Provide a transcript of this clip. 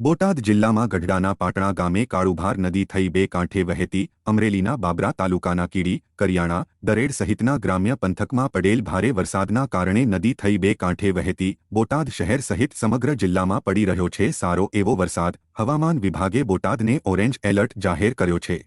બોટાદ જિલ્લામાં ગઢડાના પાટણા ગામે કાળુભાર નદી થઈ બે કાંઠે વહેતી અમરેલીના બાબરા તાલુકાના કીડી, કરિયાણા, દરેડ સહિતના ગ્રામ્ય પંથકમાં પડેલ ભારે વરસાદના કારણે નદી થઈ બે કાંઠે વહેતી બોટાદ શહેર સહિત સમગ્ર જિલ્લામાં પડી રહ્યો છે સારો એવો વરસાદ. હવામાન વિભાગે બોટાદને ઓરેન્જ એલર્ટ જાહેર કર્યો છે.